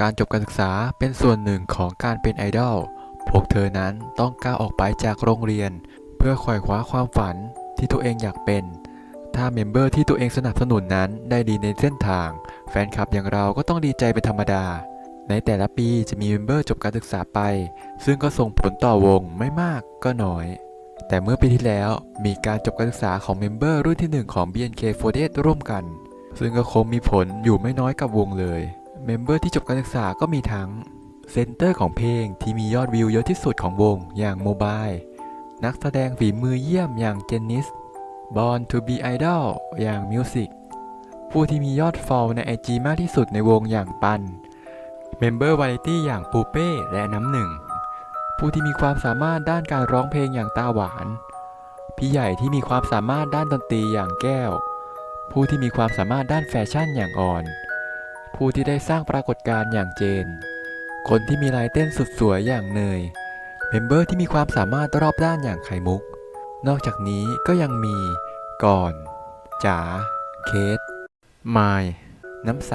การจบการศึกษาเป็นส่วนหนึ่งของการเป็นไอดอล พวกเธอนั้นต้องก้าวออกไปจากโรงเรียน เพื่อขวายคว้าความฝันที่ตัวเองอยากเป็น ถ้าเมมเบอร์ที่ตัวเองสนับสนุนนั้นได้ดีในเส้นทาง แฟนคลับอย่างเราก็ต้องดีใจเป็นธรรมดา ในแต่ละปีจะมีเมมเบอร์จบการศึกษาไป ซึ่งก็ส่งผลต่อวงไม่มากก็น้อย แต่เมื่อปีที่แล้วมีการจบการศึกษาของเมมเบอร์รุ่นที่ 1 ของ BNK48 ร่วมกัน ซึ่งก็คงมีผลอยู่ไม่น้อยกับวงเลย เมมเบอร์ที่จบการศึกษาก็มีทั้งเซนเตอร์ของเพลงที่มียอดวิวเยอะที่สุดของวงอย่างโมบายนักแสดงฝีมือเยี่ยมอย่างเจนนิส Born to be Idol อย่างมิวสิกผู้ที่มียอดฟอลใน IG มากที่สุดในวงอย่างปันเมมเบอร์วาไรตี้อย่างปูเป้และน้ำหนึ่ง ผู้ที่มีความสามารถด้านการร้องเพลงอย่างตาหวาน พี่ใหญ่ที่มีความสามารถด้านดนตรีอย่างแก้ว ผู้ที่มีความสามารถด้านแฟชั่นอย่างอ่อน ผู้ที่ได้สร้างปรากฏการณ์อย่างเจน คนที่มีลายเต้นสุดสวยอย่างเนย เมมเบอร์ที่มีความสามารถรอบด้านอย่างไข่มุก นอกจากนี้ก็ยังมี ก่อนจ๋าเคสมายน้ำใส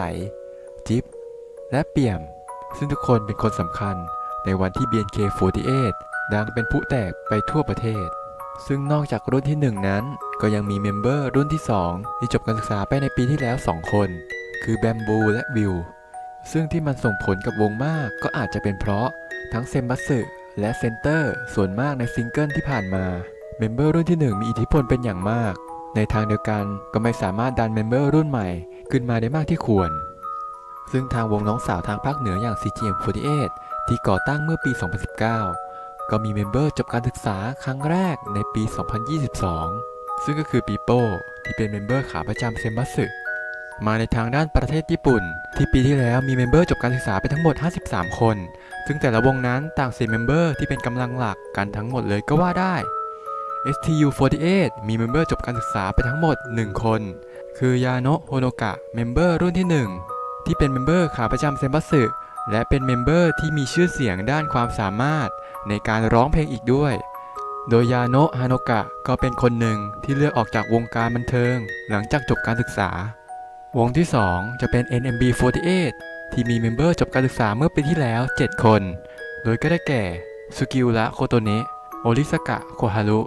จิ๊บ และเปี่ยม ซึ่งทุกคนเป็นคนสำคัญในวันที่ BNK48 ดังเป็นผู้แตกไปทั่วประเทศ ซึ่งนอกจากรุ่นที่ 1 นั้น ก็ยังมีเมมเบอร์รุ่นที่ 2 ที่จบการศึกษาไปในปีที่แล้ว 2 คน คือแบมบูและวิว ซึ่งที่มันส่งผลกับวงมากก็อาจจะเป็นเพราะทั้งเซมบัสึและเซนเตอร์ส่วนมากในซิงเกิลที่ผ่านมา เมมเบอร์รุ่นที่ 1 มีอิทธิพลเป็นอย่างมาก ในทางเดียวกันก็ไม่สามารถดันเมมเบอร์รุ่นใหม่ขึ้นมาได้มากที่ควร ซึ่งทางวงน้องสาวทางภาคเหนืออย่าง CGM48 ที่ก่อตั้งเมื่อปี 2019 ก็มีเมมเบอร์จบการศึกษาครั้งแรกในปี 2022 ซึ่งก็คือปีโป้ที่เป็นเมมเบอร์ขาประจำเซมบัสสึ มาในทางด้านประเทศญี่ปุ่น ที่ปีที่แล้วมีเมมเบอร์จบการศึกษาไปทั้งหมด 53 คน ซึ่งแต่ละวงนั้นต่างเสียเมมเบอร์ที่เป็นกำลังหลักกันทั้งหมดเลยก็ว่าได้ STU48 มีเมมเบอร์จบการศึกษาไปทั้งหมด 1 คน คือยาโนะโฮโนกะเมมเบอร์รุ่นที่ 1 ที่เป็นเมมเบอร์ขาประจำเซมบัสึและเป็นเมมเบอร์ที่มีชื่อเสียงด้านความสามารถในการร้องเพลงอีกด้วย โดยยาโนะฮานกะก็เป็นคนหนึ่งที่เลือกออกจากวงการบันเทิง หลังจากจบการศึกษา วงที่ 2 จะเป็น NMB48 ที่มีเมมเบอร์จบการศึกษาเมื่อปีที่แล้ว 7 คน โดยก็ได้แก่สุกิวระโคโตเนะโอริสกะโคฮารุ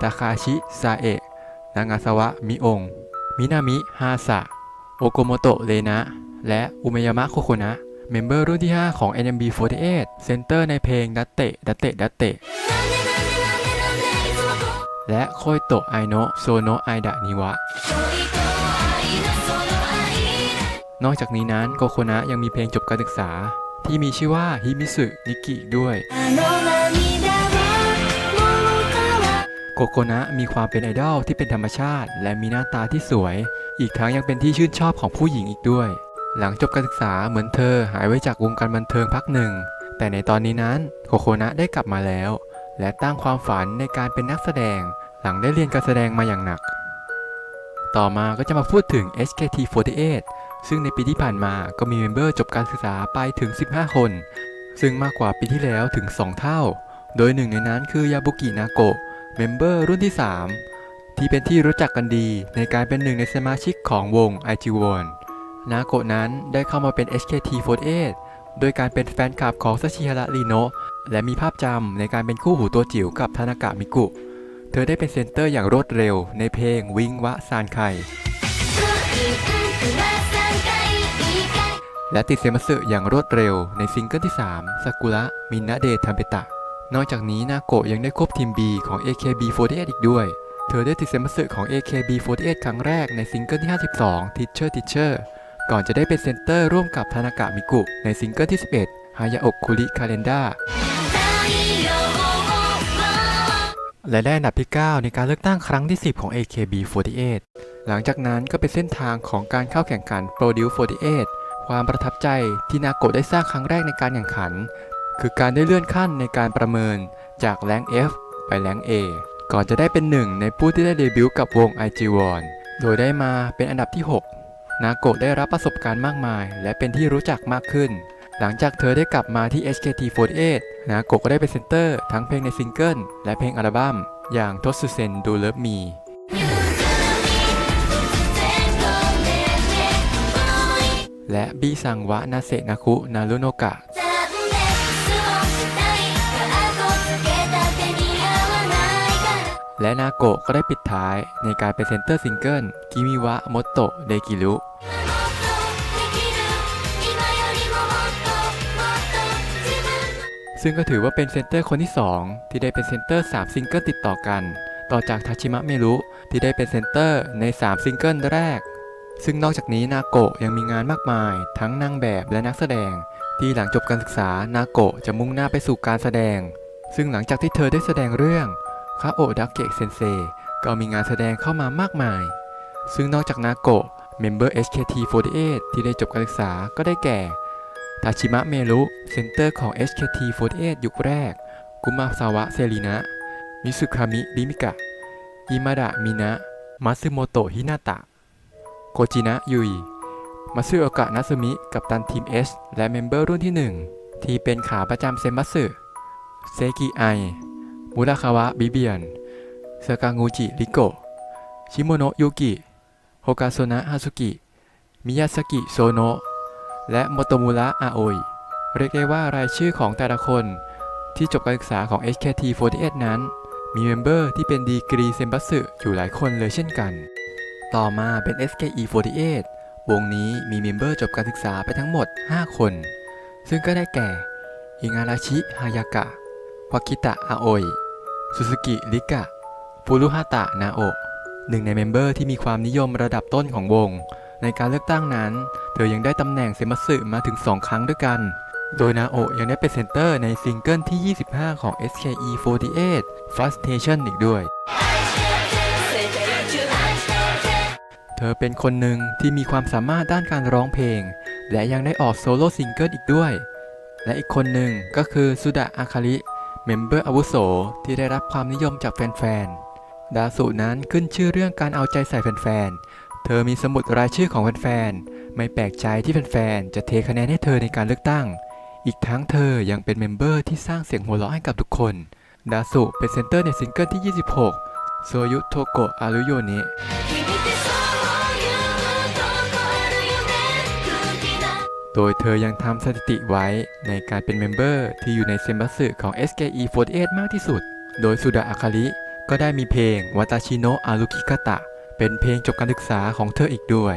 ตาคาชิซาเอะ นางาซาวะมิอง มินามิฮาสะ โอโกโมโตะเลนะ และอุเมยามะโคโคนะ เมมเบอร์รุ่นที่ 5 ของ NMB48 เซนเตอร์ในเพลงดัตเตะดัตเตะดัตเตะและโคยโตะไอโนะโซโนะไอดะนิวะ นอกจากนี้นั้นโกโคนะยังมีเพลงจบการศึกษา ที่มีชื่อว่าฮิมิสึนิกิด้วยโกโคนะมีความเป็นไอดอลที่เป็นธรรมชาติ และมีหน้าตาที่สวย อีกทั้งยังเป็นที่ชื่นชอบของผู้หญิงอีกด้วย หลังจบการศึกษาเหมือนเธอหายไว้จากวงการบันเทิงพักหนึ่ง แต่ในตอนนี้นั้นโคโคนะได้กลับมาแล้ว และตั้งความฝันในการเป็นนักแสดง หลังได้เรียนการแสดงมาอย่างหนัก ต่อมาก็จะมาพูดถึง SKT48 ซึ่งในปีที่ผ่านมาก็มีเมมเบอร์จบการศึกษาไปถึง 15 คน ซึ่งมากกว่าปีที่แล้วถึง 2 เท่า โดยหนึ่งในนั้นคือยาบุกินาโกะเมมเบอร์รุ่นที่ 3 ที่เป็นที่รู้จักกันดีในการเป็นหนึ่งในสมาชิกของวง i g 1นาโกะนั้นได้เข้ามาเป็น HKT48 โดยการเป็นแฟนคลับของซาชิฮาระริโนะและมีภาพจำในการเป็นคู่หูตัวจิ๋วกับทานากะมิกุ เธอได้เป็นเซนเตอร์อย่างรวดเร็วในเพลงวิงวะซานไค และติดเซมัสึอย่างรวดเร็วในซิงเกิลที่ 3 ซากุระ มินาเดทัมเปตะ นอกจากนี้นาโกะยังได้ควบทีม B ของ AKB48 อีกด้วย เธอได้ติดเซมัสึของ AKB48 ครั้งแรกในซิงเกิลที่ 52 Teacher Teacher ก่อนจะได้เป็นเซนเตอร์ร่วมกับทานากะมิกุในซิงเกิลที่ 11 ฮายาโอกคุริคาเลนดาและได้อันดับที่ 9 ในการเลือกตั้งครั้งที่ 10 ของ AKB48 หลังจากนั้นก็เป็นเส้นทางของการเข้าแข่งขัน Produce 48 ความประทับใจที่นาโกะได้สร้างครั้งแรกในการแข่งขัน คือการได้เลื่อนขั้นในการประเมินจากแรง F ไปแรง A ก่อนจะได้เป็นหนึ่งในผู้ที่ได้เดบิวต์กับวง IG1 โดยได้มาเป็นอันดับที่ 6 นาโกะได้รับประสบการณ์มากมาย และเป็นที่รู้จักมากขึ้น หลังจากเธอได้กลับมาที่ HKT48 นาโกะก็ได้เป็นเซนเตอร์ทั้งเพลงในซิงเกิลและเพลงอัลบั้มอย่างทสุเซนดูเลิฟมี และบิซังวะนาเซนาคุนารุโนกะและนาโกะก็ได้ปิดท้ายในการเป็นเซนเตอร์ซิงเกิลกิมิวะโมโตะเดกิรุซึ่งก็ถือว่าเป็นเซนเตอร์คนที่ 2 ที่ได้เป็นเซนเตอร์ 3 ซิงเกิลติดต่อกัน ต่อจากทาชิมะเมรุที่ได้เป็นเซนเตอร์ใน 3 ซิงเกิลแรก ซึ่งนอกจากนี้นาโกะยังมีงานมากมาย ทั้งนางแบบและนักแสดง ที่หลังจบการศึกษานาโกะจะมุ่งหน้าไปสู่การแสดง ซึ่งหลังจากที่เธอได้แสดงเรื่องคาโอดักเกะเซนเซก็มีงานแสดงเข้ามามากมาย ซึ่งนอกจากนาโกะเมมเบอร์ HKT48 ที่ได้จบการศึกษาก็ได้แก่ทาชิมะเมรุเซนเตอร์ของ HKT48 ยุคแรก กุมาซาวะเซรินะ มิสุคามิริมิกะ อิมาดะมินะ มัตสึโมโตะฮินาตะ โกจินะยุยมัตสึโอกะนัสึมิกับตันทีม S และเมมเบอร์รุ่นที่ 1 ที่เป็นขาประจำเซมัตสึเซกิไอมุราคาวะบิเบียนสกางูจิริโกะชิโมโนะยุกิโฮกาโซนะฮาสุกิมิยาสกิโซโนะและโมโตมุระอาโอยเรียกได้ว่ารายชื่อของแต่ละคนที่จบการศึกษาของ HKT48 นั้น มีเมมเบอร์ที่เป็นดีกรีเซมบัสึอยู่หลายคนเลยเช่นกัน ต่อมาเป็น SKE48 วงนี้มีเมมเบอร์จบการศึกษาไปทั้งหมด 5 คน ซึ่งก็ได้แก่ฮิงาราชิ ฮายากะวากิตะ อาโอยสุสกิ ริกะฟูรุฮาตะ นาโอะหนึ่งในเมมเบอร์ที่มีความนิยมระดับต้นของวง ในการเลือกตั้งนั้น เธอยังได้ตำแหน่งเซมัสึมาถึง 2 ครั้งด้วยกัน โดยนาโอะยังได้เป็นเซนเตอร์ในซิงเกิลที่ 25 ของ SKE48 Frustration อีกด้วย ธอเป็นคนหนึ่งที่มีความสามารถด้านการร้องเพลง และยังได้ออกโซโล่ซิงเกิลอีกด้วย และอีกคนหนึ่งก็คือสุดะอาคาริเมมเบอร์อาวุโสที่ได้รับความนิยมจากแฟนๆ ดาสุนั้นขึ้นชื่อเรื่องการเอาใจใส่แฟนๆ เธอมีสมุดรายชื่อของแฟนๆ ไม่แปลกใจที่แฟนๆ จะเทคะแนนให้เธอในการเลือกตั้ง อีกทั้งเธอยังเป็นเมมเบอร์ที่สร้างเสียงหัวเราะให้กับทุกคน ดาสุเป็นเซนเตอร์ในซิงเกิลที่ 26 โซยุโทโกะอารุโยเนะ โดยเธอยังทำสถิติไว้ในการเป็นเมมเบอร์ที่อยู่ในเซมบัสสึของ SKE48 มากที่สุด โดยสุดาอคาริก็ได้มีเพลงวาตาชิโนะอารุคิกาตะ เป็นเพลงจบการศึกษาของเธออีกด้วย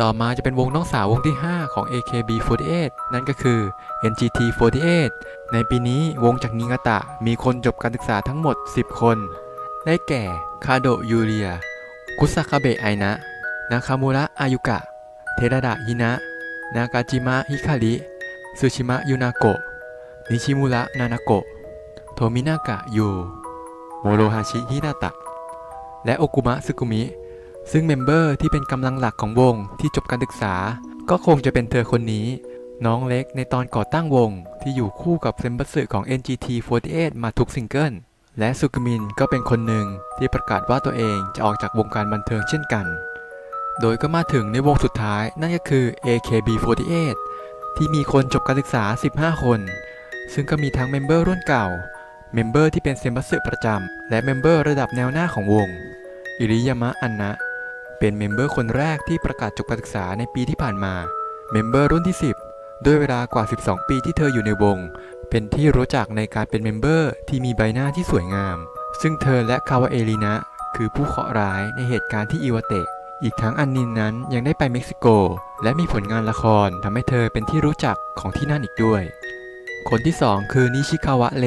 ต่อมาจะเป็นวงน้องสาววงที่ 5 ของ AKB48 นั่นก็คือ NGT48 ในปีนี้วงจากนิงาตะมีคนจบการศึกษาทั้งหมด 10 คน ได้แก่ คาโดยูเรียกุซาคาเบะไอนะ นาคามูระอายุกะ เทระดะฮินะ นากาจิมะฮิคาริซูชิมะยูนาโกะ นิชิมุระนานาโกะ โทมินากะยูโมโรฮาชิฮินาตะ และโอกุมะซึกุมิ ซึ่งเมมเบอร์ที่เป็นกำลังหลักของวงที่จบการศึกษา ก็คงจะเป็นเธอคนนี้ น้องเล็กในตอนก่อตั้งวงที่อยู่คู่กับเซมบัสึของ NGT48 มาทุกซิงเกิล และสุกมินก็เป็นคนหนึ่งที่ประกาศว่าตัวเองจะออกจากวงการบันเทิงเช่นกัน โดยก็มาถึงในวงสุดท้ายนั่นก็คือ AKB48 ที่มีคนจบการศึกษา 15 คน ซึ่งก็มีทั้งเมมเบอร์รุ่นเก่า เมมเบอร์ที่เป็นเซมบัสประจำ และเมมเบอร์ระดับแนวหน้าของวง อิริยามะอันนะ เป็นเมมเบอร์คนแรกที่ประกาศจบการศึกษาในปีที่ผ่านมา เมมเบอร์รุ่นที่10 ด้วยเวลากว่า 12 ปีที่เธออยู่ในวง เป็นที่รู้จักในการเป็นเมมเบอร์ที่มีใบหน้าที่สวยงาม ซึ่งเธอและคาวาเอลินะ คือผู้เคราะห์ร้ายในเหตุการณ์ที่อิวาเตะอีกทั้งอันนินนั้นยังได้ไปเม็กซิโก และมีผลงานละครทำให้เธอเป็นที่รู้จักของที่นั่นอีกด้วย คนที่ 2 คือนิชิคาวะเล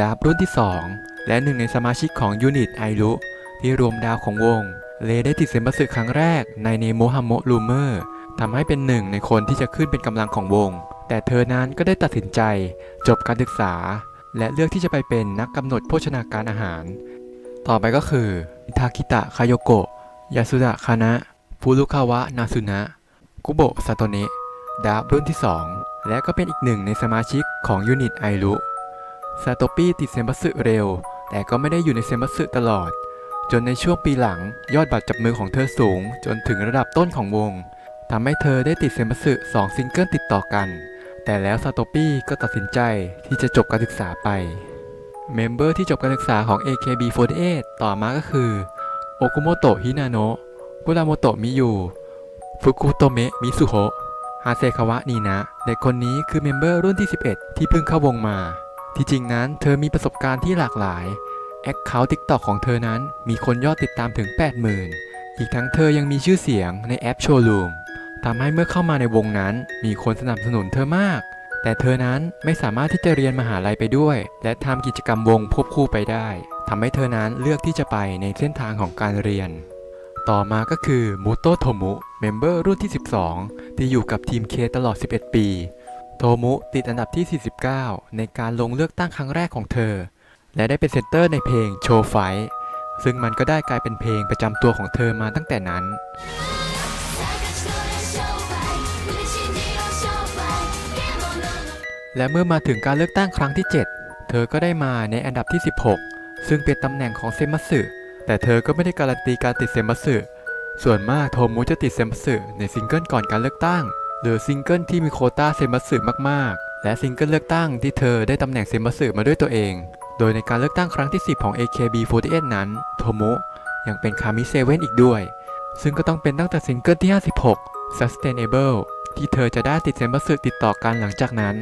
ดาบรุ่นที่ 2 และหนึ่งในสมาชิกของยูนิตไอรุที่รวมดาวของวง เลได้ติดเซมบัสึครั้งแรกในเนโมฮัมโมลูเมอร์ ทำให้เป็นหนึ่งในคนที่จะขึ้นเป็นกำลังของวง แต่เธอนั้นก็ได้ตัดสินใจ จบการศึกษา และเลือกที่จะไปเป็นนักกำหนดโภชนาการอาหาร ต่อไปก็คือทาคิตะคาโยโกะยาสุดะคานะฟูรุคาวะนาซุนะกุโบะซาโตเนะดาบรุ่นที่ 2 และก็เป็นอีกหนึ่งในสมาชิกของยูนิตไอรุซาโตปี้ติดเซมบัสึเร็ว แต่ก็ไม่ได้อยู่ในเซมบัสึตลอด จนในช่วงปีหลังยอดบัตรจับมือของเธอสูง จนถึงระดับต้นของวง ทำให้เธอได้ติดเซมบัสึ2ซิงเกิลติดต่อกัน แต่แล้วซาโตปี้ก็ตัดสินใจที่จะจบการศึกษาไป เมมเบอร์ที่จบการศึกษาของ AKB48 ต่อมาก็คือโอคุโมโตะฮินาโนะกุราโมโตะมิยูฟุกุโตเมะมิสุโฮะฮาเซคาวะนีนะเด็กคนนี้คือเมมเบอร์รุ่นที่ 11 ที่เพิ่งเข้าวงมา ที่จริงนั้นเธอมีประสบการณ์ที่หลากหลายแอคเคาท์ทิกตอกของเธอนั้นมีคนยอดติดตามถึง 80,000 อีกทั้งเธอยังมีชื่อเสียงในแอปโชว์รูม ทำให้เมื่อเข้ามาในวงนั้น มีคนสนับสนุนเธอมาก แต่เธอนั้นไม่สามารถที่จะเรียนมหาลัยไปด้วย และทำกิจกรรมวงควบคู่ไปได้ทำให้เธอนั้นเลือกที่จะไปในเส้นทางของการเรียน ต่อมาก็คือมูโตโทมุเมมเบอร์รุ่นที่ 12 ที่อยู่กับทีมเคตลอด 11 ปี โทมุติดอันดับที่ 49 ในการลงเลือกตั้งครั้งแรกของเธอ และได้เป็นเซนเตอร์ในเพลงโชว์ไฟซึ่งมันก็ได้กลายเป็นเพลงประจำตัวของเธอมาตั้งแต่นั้น และเมื่อมาถึงการเลือกตั้งครั้งที่ 7 เธอก็ได้มาในอันดับที่ 16 ซึ่งเป็นตำแหน่งของเซมัสึแต่เธอก็ไม่ได้การันตีการติดเซมัสึส่วนมากโทมุจะติดเซมัสึในซิงเกิลก่อนการเลือกตั้ง หรือซิงเกิลที่มีโคต้าเซมัสึมากๆ และซิงเกิลเลือกตั้งที่เธอได้ตำแหน่งเซมัสึมาด้วยตัวเอง โดยในการเลือกตั้งครั้งที่ 10 ของ AKB48 นั้นโทมุยังเป็นคามิเซเว่นอีกด้วย ซึ่งก็ต้องเป็นตั้งแต่ซิงเกิลที่ 56 Sustainable ที่เธอจะได้ติดเซมัสึติดต่อกันหลังจากนั้น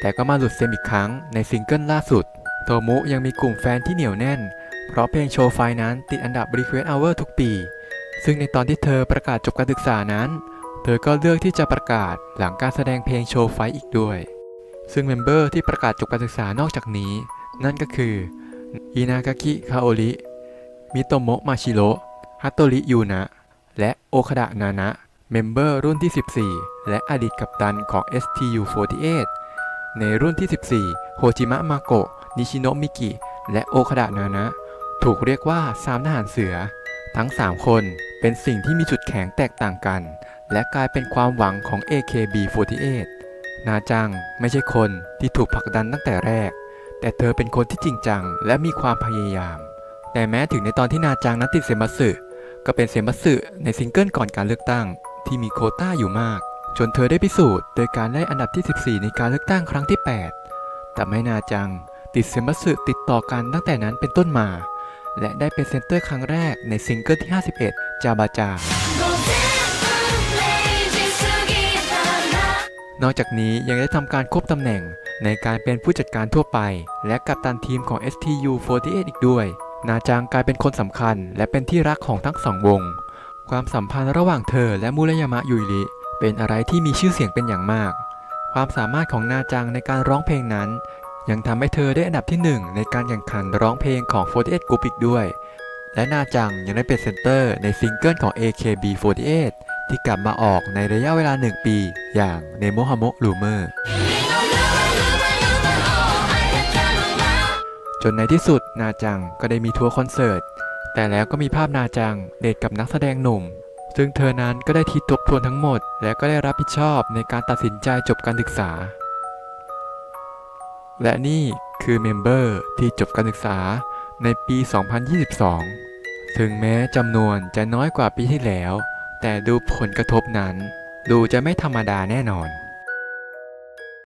แต่ก็มาหลุดเซมอีกครั้งในซิงเกิลล่าสุด โทมุยังมีกลุ่มแฟนที่เหนียวแน่น เพราะเพลงโชว์ไฟนั้นติดอันดับ Request Hour ทุกปี ซึ่งในตอนที่เธอประกาศจบการศึกษานั้น เธอก็เลือกที่จะประกาศหลังการแสดงเพลงโชว์ไฟอีกด้วย ซึ่งเมมเบอร์ที่ประกาศจบการศึกษานอกจากนี้ นั่นก็คืออินากากิคาโอริมิโตโมะมาชิโร่ฮัตโตริยูนะและโอคดะนานะเมมเบอร์รุ่นที่ 14 และอดีตกัปตันของ STU48 ในรุ่นที่ 14 โฮจิมะมาโกะ นิชิโนมิกิ และโอคดะนานะ ถูกเรียกว่าสามทหารเสือ ทั้ง 3 คนเป็นสิ่งที่มีจุดแข็งแตกต่างกัน และกลายเป็นความหวังของ AKB48 นาจังไม่ใช่คนที่ถูกผลักดันตั้งแต่แรก แต่เธอเป็นคนที่จริงจังและมีความพยายาม แต่แม้ถึงในตอนที่นาจังนั้นติดเซมัสึก็เป็นเซมัสึในซิงเกิลก่อนการเลือกตั้ง ที่มีโคต้าอยู่มาก จนเธอได้พิสูจน์โดยการได้อันดับที่ 14 ในการเลือกตั้งครั้งที่ 8 แต่ไม่นาจังติดเซมัสึติดต่อกันตั้งแต่นั้นเป็นต้นมา และได้เป็นเซนเตอร์ครั้งแรกในซิงเกิลที่ 51 จาบาจา นอกจากนี้ยังได้ทำการควบตำแหน่งในการเป็นผู้จัดการทั่วไป และกัปตันทีมของ STU48 อีกด้วย นาจางกลายเป็นคนสำคัญ และเป็นที่รักของทั้งสองวง ความสัมพันธ์ระหว่างเธอและมุรยามะยุยริ เป็นอะไรที่มีชื่อเสียงเป็นอย่างมาก ความสามารถของนาจังในการร้องเพลงนั้น ยังทำให้เธอได้อันดับที่หนึ่งในการแข่งขันร้องเพลงของ 48 Group อีกด้วย และนาจังยังได้เป็นเซนเตอร์ในซิงเกิลของ AKB48 ที่กลับมาออกในระยะเวลาหนึ่งปี อย่าง Nemo Hamo Rumor จนในที่สุดนาจังก็ได้มีทัวร์คอนเสิร์ต แต่แล้วก็มีภาพนาจังเดทกับนักแสดงหนุ่ม ซึ่งเธอนั้นก็ได้ทิดทบทวนทั้งหมด และก็ได้รับผิดชอบในการตัดสินใจจบการศึกษา และนี่คือเมมเบอร์ที่จบการศึกษาในปี 2022 ถึงแม้จำนวนจะน้อยกว่าปีที่แล้ว แต่ดูผลกระทบนั้น ดูจะไม่ธรรมดาแน่นอน